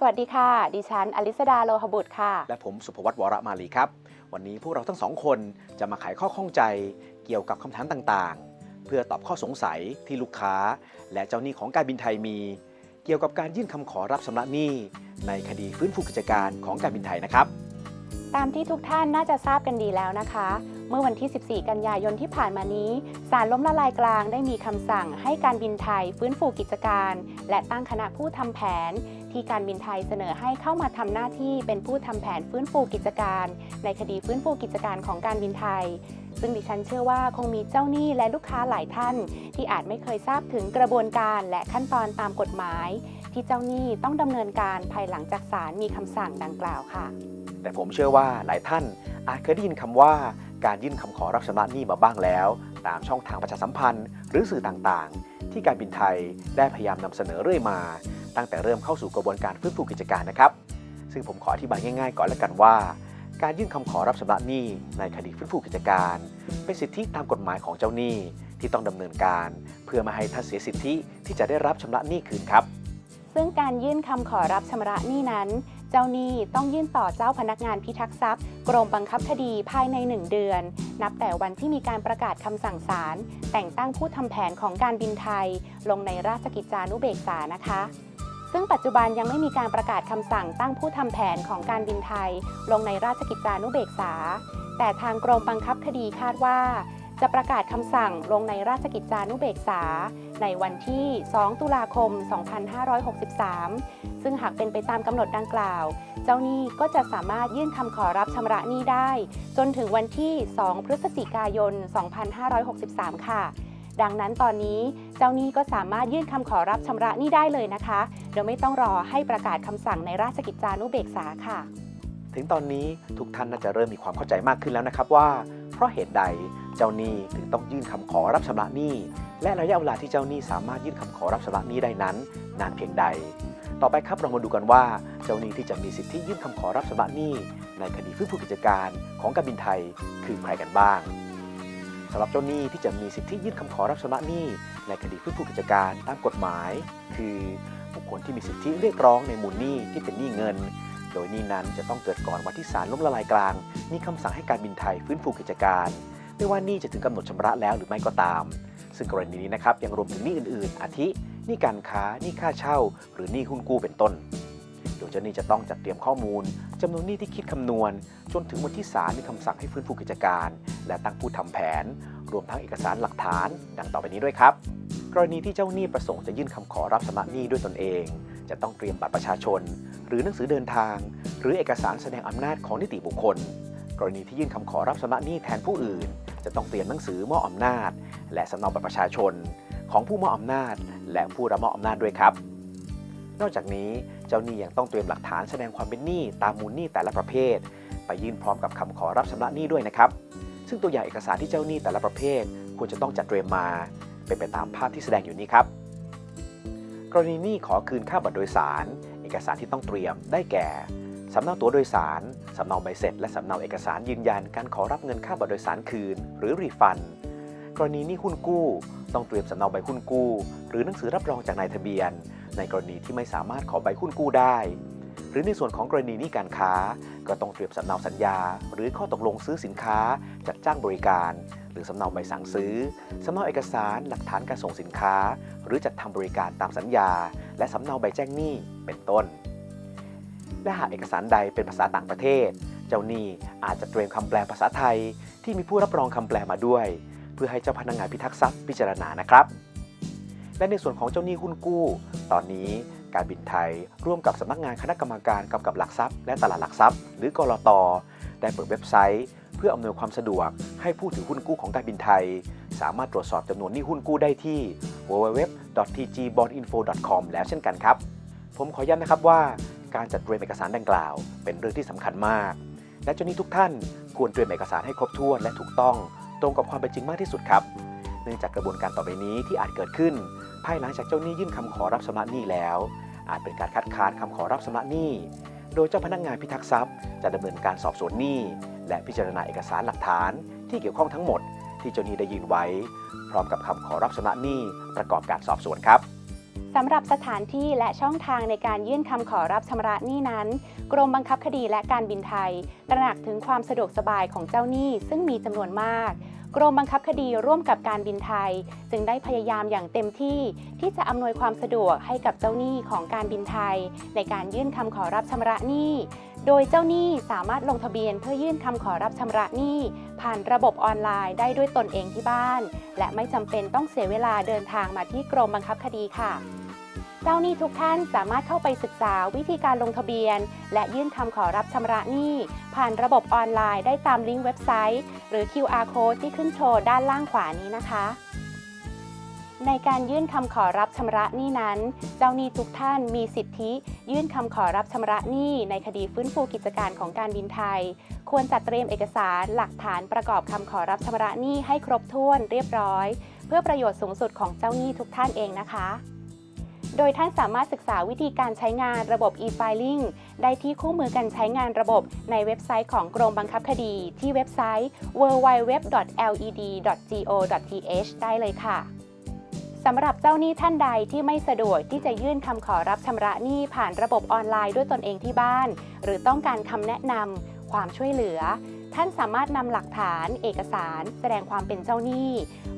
ดีครับสวัสดีค่ะ ดิฉัน อลิสดาโลหบุตรค่ะ และผมสุภวัตวรมาลีครับ วันนี้พวกเราทั้งสองคนจะมาไขข้อข้องใจเกี่ยวกับคำถามต่างๆ เพื่อตอบข้อสงสัยที่ลูกค้า และเจ้าหนี้ของการบินไทยมี เกี่ยวกับการยื่นคำขอรับชำระหนี้ในคดีฟื้นฟูกิจการของการบินไทยนะครับ ตามที่ทุกท่านน่าจะทราบกันดีแล้วนะคะ เมื่อวันที่ 14 กันยายนที่ผ่านมานี้ศาลล้มละลายกลางได้มีคำสั่งให้การบินไทยฟื้นฟูกิจการ และตั้งคณะผู้ทำแผน ที่การบินไทยเสนอให้เข้ามาทำหน้าที่เป็นผู้ทำแผนฟื้นฟูกิจการ ในคดีฟื้นฟูกิจการของการบินไทย ซึ่งดิฉันเชื่อว่าคงมีเจ้าหนี้และลูกค้าหลายท่าน ที่อาจไม่เคยทราบถึงกระบวนการและขั้นตอนตามกฎหมาย ที่เจ้าหนี้ต้องดำเนินการภายหลังจากศาลมีคำสั่งดังกล่าวค่ะ แต่ผมเชื่อว่าหลายท่านอาจเคยได้ยินคำว่าการยื่นคำขอรับชำระหนี้มาบ้างแล้ว ตามช่องทางประชาสัมพันธ์ หรือสื่อต่างๆ ที่การบินไทยได้พยายามนำเสนอเรื่อยมา ตั้งแต่เริ่มเข้าสู่กระบวนการฟื้นฟูกิจการนะครับ ซึ่งผมขออธิบายง่ายๆ ก่อนแล้วกันว่า การยื่นคำขอรับชำระหนี้ในคดีฟื้นฟูกิจการ เป็นสิทธิตามกฎหมายของเจ้าหนี้ที่ต้องดำเนินการ เพื่อไมาให้ท่านเสียสิทธิที่จะได้รับชำระหนี้คืนครับ ซึ่งการยื่นคำขอรับชำระหนี้นั้น เจ้าหนี้ต้องยื่นต่อเจ้าพนักงานพิทักษ์ทรัพย์ กรมบังคับคดีภายใน 1 เดือน นับแต่วันที่มีการประกาศคำสั่งศาลแต่งตั้งผู้ทำแผนของการบินไทย ลงในราชกิจจานุเบกษานะคะซึ่งปัจจุบันยังไม่มีการประกาศคำสั่งตั้งผู้ทำแผนของการบินไทย ลงในราชกิจจานุเบกษา แต่ทางกรมบังคับคดีคาดว่า จะประกาศคำสั่งลงในราชกิจจานุเบกษา ในวันที่ 2 ตุลาคม 2563 ซึ่งหากเป็นไปตามกำหนดดังกล่าว เจ้าหนี้ก็จะสามารถยื่นคำขอรับชำระหนี้ได้ จนถึงวันที่ 2 พฤศจิกายน 2563 ค่ะ ดังนั้นตอนนี้เจ้าหนี้ก็สามารถยื่นคำขอรับชำระหนี้ได้เลยนะคะ โดยไม่ต้องรอให้ประกาศคำสั่งในราชกิจจานุเบกษาค่ะ ถึงตอนนี้ทุกท่านน่าจะเริ่มมีความเข้าใจมากขึ้นแล้วนะครับว่า เพราะเหตุใดเจ้าหนี้ถึงต้องยื่นคำขอรับชำระหนี้ และระยะเวลาที่เจ้าหนี้สามารถยื่นคำขอรับชำระหนี้ได้นั้น นานเพียงใด ต่อไปครับเรามาดูกันว่า เจ้าหนี้ที่จะมีสิทธิยื่นคำขอรับชำระหนี้ในคดีฟื้นฟูกิจการของการบินไทยคือใครกันบ้างสำหรับเจ้าหนี้ที่จะมีสิทธิยื่นคำขอรับชำระหนี้ในคดีฟื้นฟูกิจการตามกฎหมาย คือบุคคลที่มีสิทธิเรียกร้องในมูลหนี้ที่เป็นหนี้เงิน โดยหนี้นั้นจะต้องเกิดก่อนวันที่ศาลล้มละลายกลาง มีคำสั่งให้การบินไทยฟื้นฟูกิจการ ไม่ว่านี้จะถึงกำหนดชำระแล้วหรือไม่ก็ตาม ซึ่งกรณีนี้นะครับยังรวมถึงหนี้อื่น ๆ อาทิหนี้การค้าหนี้ค่าเช่า หรือหนี้หุ้นกู้เป็นต้น โดยเจ้าหนี้จะต้องจัดเตรียมข้อมูลจำนวนหนี้ที่คิดคำนวณ จนถึงวันที่ศาลมีคำสั่งให้ฟื้นฟูกิจการ และตั้งผู้ทำแผน รวมทั้งเอกสารหลักฐาน ดังต่อไปนี้ด้วยครับ กรณีที่เจ้าหนี้ประสงค์จะยื่นคำขอรับชำระหนี้ด้วยตนเอง จะต้องเตรียมบัตรประชาชน หรือหนังสือเดินทาง หรือเอกสารแสดงอำนาจของนิติบุคคล กรณีที่ยื่นคำขอรับชำระหนี้แทนผู้อื่น จะต้องเตรียมหนังสือมอบอำนาจ และสำเนาบัตรประชาชน ของผู้มอบอำนาจ และผู้รับมอบอำนาจด้วยครับ นอกจากนี้เจ้าหนี้ยังต้องเตรียมหลักฐานแสดงความเป็นหนี้ตามมูลหนี้แต่ละประเภท ไปยื่นพร้อมกับคำขอรับชำระหนี้ด้วยนะครับ ซึ่งตัวอย่างเอกสารที่เจ้าหนี้แต่ละประเภท ควรจะต้องจัดเตรียมมา เป็นไปตามภาพที่แสดงอยู่นี้ครับ กรณีหนี้ขอคืนค่าบัตรโดยสาร เอกสารที่ต้องเตรียมได้แก่ สำเนาตั๋วโดยสาร สำเนาใบเสร็จ และสำเนาเอกสารยืนยันการขอรับเงินค่าบัตรโดยสารคืน หรือรีฟัน กรณีนี้หุ้นกู้ ต้องเตรียมสำเนาใบหุ้นกู้ หรือหนังสือรับรองจากนายทะเบียน ในกรณีที่ไม่สามารถขอใบหุ้นกู้ได้ หรือในส่วนของกรณีนี้การค้า ก็ต้องเตรียมสำเนาสัญญา หรือข้อตกลงซื้อสินค้า จัดจ้างบริการ หรือสำเนาใบสั่งซื้อ สำเนาเอกสาร หลักฐานการส่งสินค้า หรือจัดทำบริการตามสัญญา และสำเนาใบแจ้งหนี้ เป็นต้น และหากเอกสารใดเป็นภาษาต่างประเทศ เจ้าหนี้อาจจะเตรียมคำแปลภาษาไทย ที่มีผู้รับรองคำแปลมาด้วย เพื่อให้เจ้าพนักงานพิทักษ์ทรัพย์พิจารณานะครับ และในส่วนของเจ้าหนี้หุ้นกู้ ตอนนี้การบินไทยร่วมกับสำนักงานคณะกรรมการกำกับหลักทรัพย์ และตลาดหลักทรัพย์ หรือกรตได้เปิดเว็บไซต์ เพื่ออำนวยความสะดวกให้ผู้ถือหุ้นกู้ของการบินไทย สามารถตรวจสอบจำนวนหนี้หุ้นกู้ได้ที่ www.tgbondinfo.com แล้วเช่นกันครับ ผมขอย้ำนะครับว่า การจัดเตรียมเอกสารดังกล่าว เป็นเรื่องที่สำคัญมาก และเจ้าหนี้ทุกท่านควรเตรียมเอกสารให้ครบถ้วนและถูกต้อง ตรงกับความเป็นจริงมากที่สุดครับ เนื่องจากกระบวนการต่อไปนี้ที่อาจเกิดขึ้น ภายหลังจากเจ้าหนี้ยื่นคำขอรับชำระหนี้แล้ว อาจเป็นการคัดค้านคำขอรับชำระหนี้ โดยเจ้าพนักงานพิทักษ์ทรัพย์ จะดำเนินการสอบสวนหนี้ และพิจารณาเอกสารหลักฐาน ที่เกี่ยวข้องทั้งหมด ที่เจ้าหนี้ได้ยื่นไว้ พร้อมกับคำขอรับชำระหนี้ประกอบการสอบสวนครับ สำหรับสถานที่และช่องทางในการยื่นคำขอรับชำระหนี้นั้น กรมบังคับคดีและการบินไทย ตระหนักถึงความสะดวกสบายของเจ้าหนี้ซึ่งมีจำนวนมาก กรมบังคับคดีร่วมกับการบินไทย จึงได้พยายามอย่างเต็มที่ ที่จะอำนวยความสะดวกให้กับเจ้าหนี้ของการบินไทย ในการยื่นคำขอรับชำระหนี้ โดยเจ้าหนี้สามารถลงทะเบียนเพื่อยื่นคำขอรับชำระหนี้ ผ่านระบบออนไลน์ได้ด้วยตนเองที่บ้าน และไม่จำเป็นต้องเสียเวลาเดินทางมาที่กรมบังคับคดีค่ะเจ้าหนี้ทุกท่านสามารถเข้าไปศึกษาวิธีการลงทะเบียน และยื่นคำขอรับชำระหนี้ผ่านระบบออนไลน์ได้ตามลิงก์เว็บไซต์ หรือ QR code ที่ขึ้นโชว์ด้านล่างขวานี้นะคะ ในการยื่นคำขอรับชำระหนี้นั้น เจ้าหนี้ทุกท่านมีสิทธิ ยื่นคำขอรับชำระหนี้ในคดีฟื้นฟูกิจการของการบินไทย ควรจัดเตรียมเอกสารหลักฐานประกอบคำขอรับชำระหนี้ให้ครบถ้วนเรียบร้อย เพื่อประโยชน์สูงสุดของเจ้าหนี้ทุกท่านเองนะคะ โดยท่านสามารถศึกษาวิธีการใช้งานระบบ e-filing ได้ที่คู่มือการใช้งานระบบในเว็บไซต์ของกรมบังคับคดี ที่เว็บไซต์ www.led.go.th ได้เลยค่ะ สำหรับเจ้าหนี้ท่านใดที่ไม่สะดวกที่จะยื่นคำขอรับชำระหนี้ผ่านระบบออนไลน์ด้วยตนเองที่บ้าน หรือต้องการคำแนะนำความช่วยเหลือ ท่านสามารถนำหลักฐาน เอกสาร แสดงความเป็นเจ้าหนี้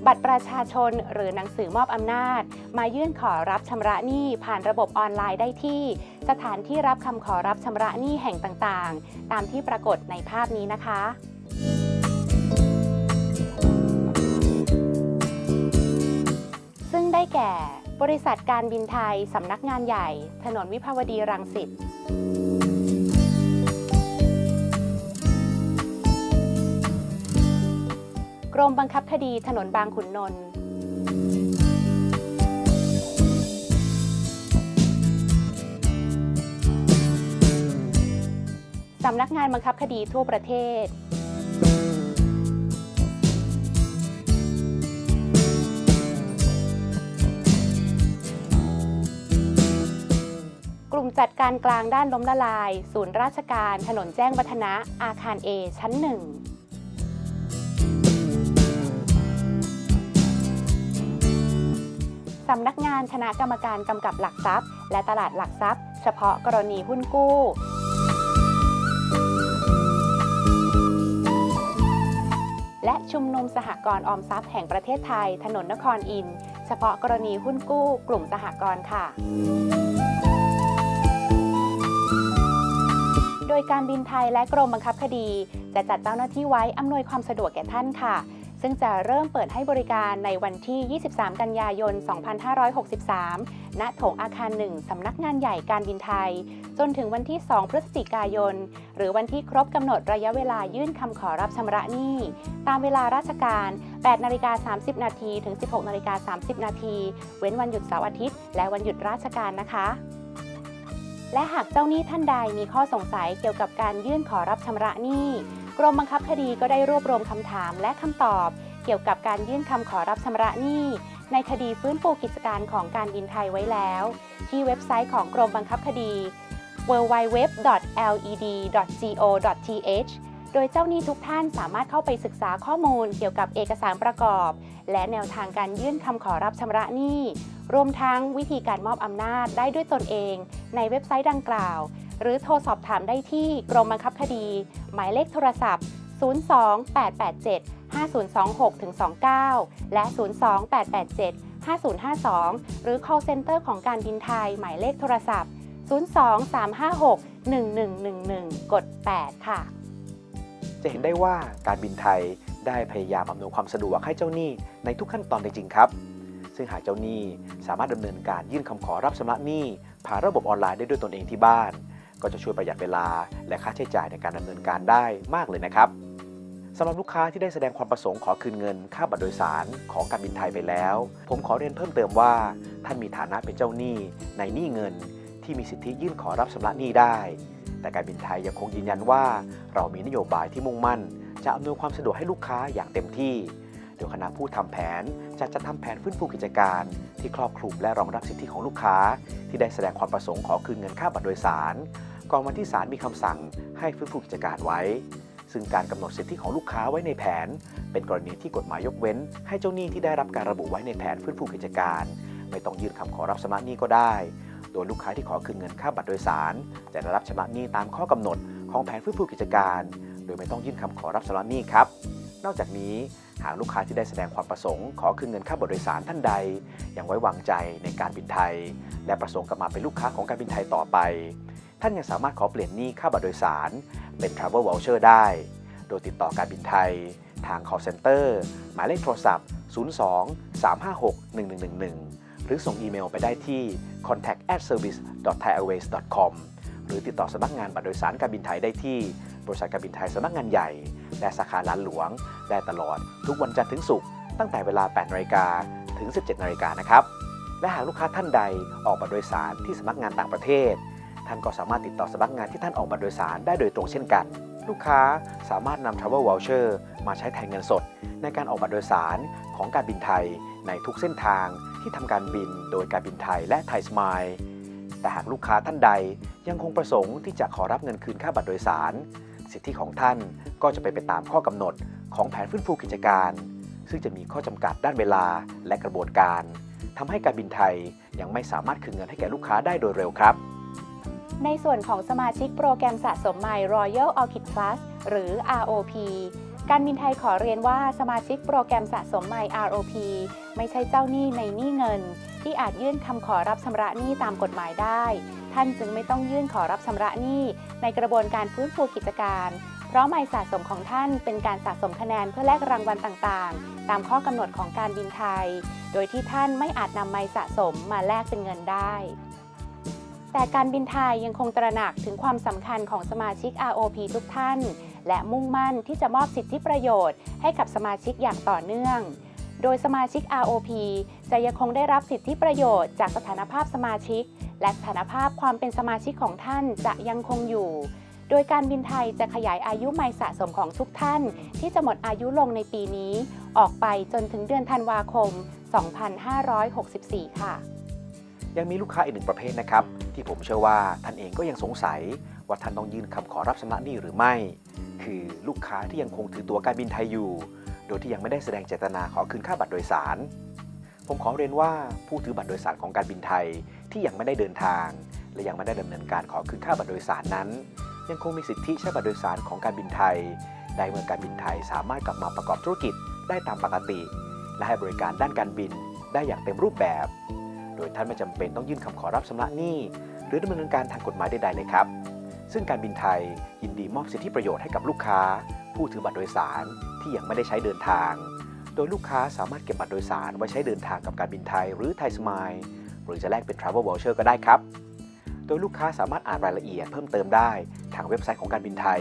บัตรประชาชนหรือหนังสือมอบอำนาจ มายื่นขอรับชำระหนี้ผ่านระบบออนไลน์ได้ที่ สถานที่รับคำขอรับชำระหนี้แห่งต่างๆ ตามที่ปรากฏในภาพนี้นะคะ แก่ บริษัทการบินไทย สำนักงานใหญ่ ถนนวิภาวดีรังสิตกรมบังคับคดีถนนบางขุนนนท์สำนักงานบังคับคดีทั่วประเทศ จัดการกลางด้านล้มละลาย ศูนย์ราชการ ถนนแจ้งวัฒนะ อาคาร A ชั้นหนึ่งสำนักงานคณะกรรมการกำกับหลักทรัพย์ และตลาดหลักทรัพย์ เฉพาะกรณีหุ้นกู้และชุมนุมสหกรณ์ออมทรัพย์แห่งประเทศไทย ถนนนครอิน เฉพาะกรณีหุ้นกู้ กลุ่มสหกรณ์ค่ะ ดยการบินไทยและกรมบังคับคดี จะจัดเจ้าหน้าที่ไว้อำนวยความสะดวกแก่ท่านค่ะ ซึ่งจะเริ่มเปิดให้บริการในวันที่ 23 กันยายน 2563 ณ โถงอาคาร 1 สำนักงานใหญ่การบินไทย จนถึงวันที่ 2 พฤศจิกายน หรือวันที่ครบกำหนดระยะเวลายื่นคำขอรับชำระหนี้ ตามเวลาราชการ 8 นาฬิกา 30 นาทีถึง 16 นาฬิกา 30 นาที เว้นวันหยุดเสาร์อาทิตย์ และวันหยุดราชการนะคะ และหากเจ้าหนี้ท่านใดมีข้อสงสัยเกี่ยวกับการยื่นขอรับชำระหนี้กรมบังคับคดีก็ได้รวบรวมคำถามและคำตอบ เกี่ยวกับการยื่นคำขอรับชำระหนี้ในคดีฟื้นฟูกิจการของการบินไทยไว้แล้ว ที่เว็บไซต์ของกรมบังคับคดี www.led.go.th โดยเจ้าหนี้ทุกท่านสามารถเข้าไปศึกษาข้อมูลเกี่ยวกับเอกสารประกอบ และแนวทางการยื่นคำขอรับชำระหนี้ รวมทั้งวิธีการมอบอำนาจได้ด้วยตนเอง ในเว็บไซต์ดังกล่าว หรือโทรสอบถามได้ที่กรมบังคับคดี หมายเลขโทรศัพท์ 02887 5026-29 และ 02887 5052 หรือ call center ของการบินไทย หมายเลขโทรศัพท์ 02356-1111 กด 8 ค่ะ จะเห็นได้ว่าการบินไทยได้พยายามอำนวยความสะดวกให้เจ้าหนี้ในทุกขั้นตอนจริงๆครับ ซึ่งหากเจ้าหนี้สามารถดำเนินการยื่นคำขอรับชำระหนี้ผ่านระบบออนไลน์ได้ด้วยตนเองที่บ้าน ก็จะช่วยประหยัดเวลา และค่าใช้จ่ายในการดำเนินการได้มากเลยนะครับสำหรับลูกค้าที่ได้แสดงความประสงค์ขอคืนเงิน ค่าบัตรโดยสารของการบินไทยไปแล้ว ผมขอเรียนเพิ่มเติมว่า ท่านมีฐานะเป็นเจ้าหนี้ในหนี้เงิน ที่มีสิทธิยื่นขอรับชำระหนี้ได้ แต่การบินไทยยังคงยืนยันว่า เรามีนโยบายที่มุ่งมั่น จะอำนวยความสะดวกให้ลูกค้าอย่างเต็มที่ ดยคณะผู้ทำแผนจะจัดทำแผนฟื้นฟูกิจการ ที่ครอบคลุมและรองรับสิทธิของลูกค้า ที่ได้แสดงความประสงค์ขอคืนเงินค่าบัตรโดยสารก่อนวันที่ศาลมีคำสั่งให้ฟื้นฟูกิจการไว้ ซึ่งการกำหนดสิทธิของลูกค้าไว้ในแผน เป็นกรณีที่กฎหมายยกเว้น ให้เจ้าหนี้ที่ได้รับการระบุไว้ในแผนฟื้นฟูกิจการ ไม่ต้องยื่นคำขอรับชำระหนี้ก็ได้ โดยลูกค้าที่ขอคืนเงินค่าบัตรโดยสาร จะได้รับชำระหนี้ตามข้อกำหนดของแผนฟื้นฟูกิจการ โดยไม่ต้องยื่นคำขอรับชำระหนี้ครับ นอกจากนี้ หากลูกค้าที่ได้แสดงความประสงค์ขอคืนเงินค่าบัตรโดยสารท่านใด ยังไว้วางใจในการบินไทย และประสงค์กลับมาเป็นลูกค้าของการบินไทยต่อไป ท่านยังสามารถขอเปลี่ยนหนี้ค่าบัตรโดยสาร เป็น Travel Voucher ได้ โดยติดต่อการบินไทย ทาง call center หมายเลขโทรศัพท์ 02 356 1111 หรือส่งอีเมลไปได้ที่ contact at service thai airways com หรือติดต่อสำนักงานบัตรโดยสารการบินไทยได้ที่ บริษัทการบินไทยสำนักงานใหญ่ และสาขาล้านหลวง ได้ตลอดทุกวันจันทร์ถึงศุกร์ตั้งแต่เวลา 8นาฬิกาถึง 17นาฬิกานะครับ และหากลูกค้าท่านใดออกบัตรโดยสารที่สำนักงานต่างประเทศ ท่านก็สามารถติดต่อสำนักงานที่ท่านออกบัตรโดยสารได้โดยตรงเช่นกัน ลูกค้าสามารถนำ Travel Voucher มาใช้แทนเงินสด ในการออกบัตรโดยสารของการบินไทย ในทุกเส้นทางที่ทำการบินโดยการบินไทยและไทยสมายแต่หากลูกค้าท่านใดยังคงประสงค์ที่จะขอรับเงินคืนค่าบัตรโดยสาร สิทธิของท่านก็จะเป็นไปตามข้อกำหนดของแผนฟื้นฟูกิจการ ซึ่งจะมีข้อจำกัดด้านเวลาและกระบวนการทำให้การบินไทยยังไม่สามารถคืนเงินให้แก่ลูกค้าได้โดยเร็วครับ ในส่วนของสมาชิกโปรแกรมสะสมใหม่ Royal Orchid Plus หรือ ROP การบินไทยขอเรียนว่าสมาชิกโปรแกรมสะสมใหม่ ROP ไม่ใช่เจ้าหนี้ในหนี้เงิน ที่อาจยื่นคำขอรับชำระหนี้ตามกฎหมายได้ ท่านจึงไม่ต้องยื่นขอรับชำระหนี้ในกระบวนการฟื้นฟูกิจการ เพราะไมล์สะสมของท่านเป็นการสะสมคะแนนเพื่อแลกรางวัลต่างๆ ตามข้อกำหนดของการบินไทย โดยที่ท่านไม่อาจนำไมล์สะสมมาแลกเป็นเงินได้ แต่การบินไทยยังคงตระหนักถึงความสำคัญของสมาชิก ROP ทุกท่าน และมุ่งมั่นที่จะมอบสิทธิประโยชน์ ให้กับสมาชิกอย่างต่อเนื่องโดยสมาชิก ROP จะยังคงได้รับสิทธิประโยชน์จากสถานภาพสมาชิก และสถานภาพความเป็นสมาชิกของท่านจะยังคงอยู่ โดยการบินไทยจะขยายอายุไมล์สะสมของทุกท่าน ที่จะหมดอายุลงในปีนี้ ออกไปจนถึงเดือนธันวาคม 2564 ค่ะ ยังมีลูกค้าอีกหนึ่งประเภทนะครับ ที่ผมเชื่อว่าท่านเองก็ยังสงสัย ว่าท่านต้องยื่นคำขอรับชำระหนี้หรือไม่ คือลูกค้าที่ยังคงถือตัวการบินไทยอยู่ โดยที่ยังไม่ได้แสดงเจตนาขอคืนค่าบัตรโดยสาร ผมขอเรียนว่าผู้ถือบัตรโดยสารของการบินไทย ที่ยังไม่ได้เดินทาง และยังไม่ได้ดำเนินการขอคืนค่าบัตรโดยสารนั้น ยังคงมีสิทธิใช้บัตรโดยสารของการบินไทยได้เมื่อการบินไทยสามารถกลับมาประกอบธุรกิจได้ตามปกติ และให้บริการด้านการบินได้อย่างเต็มรูปแบบ โดยท่านไม่จำเป็นต้องยื่นคำขอรับชำระหนี้หรือดำเนินการทางกฎหมายใดๆเลยครับ ซึ่งการบินไทยยินดีมอบสิทธิประโยชน์ให้กับลูกค้า ผู้ถือบัตรโดยสารที่ยังไม่ได้ใช้เดินทาง โดยลูกค้าสามารถเก็บบัตรโดยสารไว้ใช้เดินทางกับการบินไทยหรือไทยสมาย หรือจะแลกเป็น Travel Voucher ก็ได้ครับ โดยลูกค้าสามารถอ่านรายละเอียดเพิ่มเติมได้ทางเว็บไซต์ของการบินไทย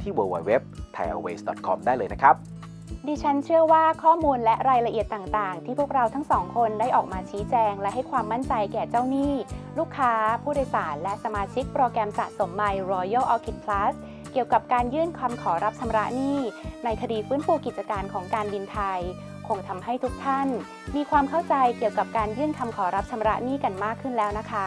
ที่ www.thaiairways.com ได้เลยนะครับ ดิฉันเชื่อว่าข้อมูลและรายละเอียดต่างๆ ที่พวกเราทั้งสองคนได้ออกมาชี้แจง และให้ความมั่นใจแก่เจ้าหนี้ ลูกค้า ผู้โดยสาร และสมาชิกโปรแกรมสะสมไมล์ Royal Orchid Plus เกี่ยวกับการยื่นคำขอรับชำระหนี้ ในคดีฟื้นฟูกิจการของการบินไทย งทำให้ทุกท่าน มีความเข้าใจเกี่ยวกับการยื่นคำขอรับชำระหนี้กันมากขึ้นแล้วนะคะ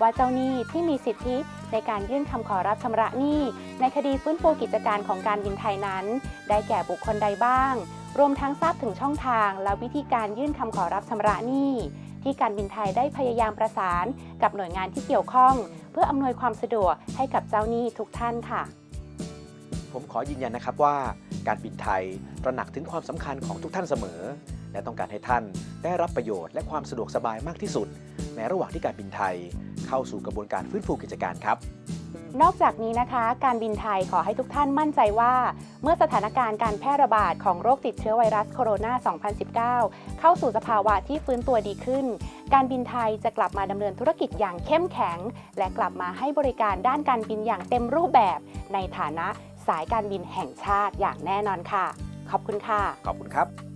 ว่าเจ้าหนี้ที่มีสิทธิในการยื่นคำขอรับชำระหนี้ ในคดีฟื้นฟูกิจการของการบินไทยนั้น ได้แก่บุคคลใดบ้าง รวมทั้งทราบถึงช่องทาง และวิธีการยื่นคำขอรับชำระหนี้ที่การบินไทยได้พยายามประสานกับหน่วยงานที่เกี่ยวข้อง เพื่ออำนวยความสะดวกให้กับเจ้าหนี้ทุกท่านค่ะ ผมขอยืนยันนะครับว่าการบินไทยตระหนักถึงความสำคัญของทุกท่านเสมอ และต้องการให้ท่านได้รับประโยชน์และความสะดวกสบายมากที่สุด ในระหว่างที่การบินไทย เข้าสู่กระบวนการฟื้นฟูกิจการครับ นอกจากนี้นะคะ การบินไทยขอให้ทุกท่านมั่นใจว่า เมื่อสถานการณ์การแพร่ระบาดของโรคติดเชื้อไวรัสโคโรนา 2019 เข้าสู่สภาวะที่ฟื้นตัวดีขึ้น การบินไทยจะกลับมาดำเนินธุรกิจอย่างเข้มแข็ง และกลับมาให้บริการด้านการบินอย่างเต็มรูปแบบในฐานะ สายการบินแห่งชาติอย่างแน่นอนค่ะ ขอบคุณค่ะ ขอบคุณครับ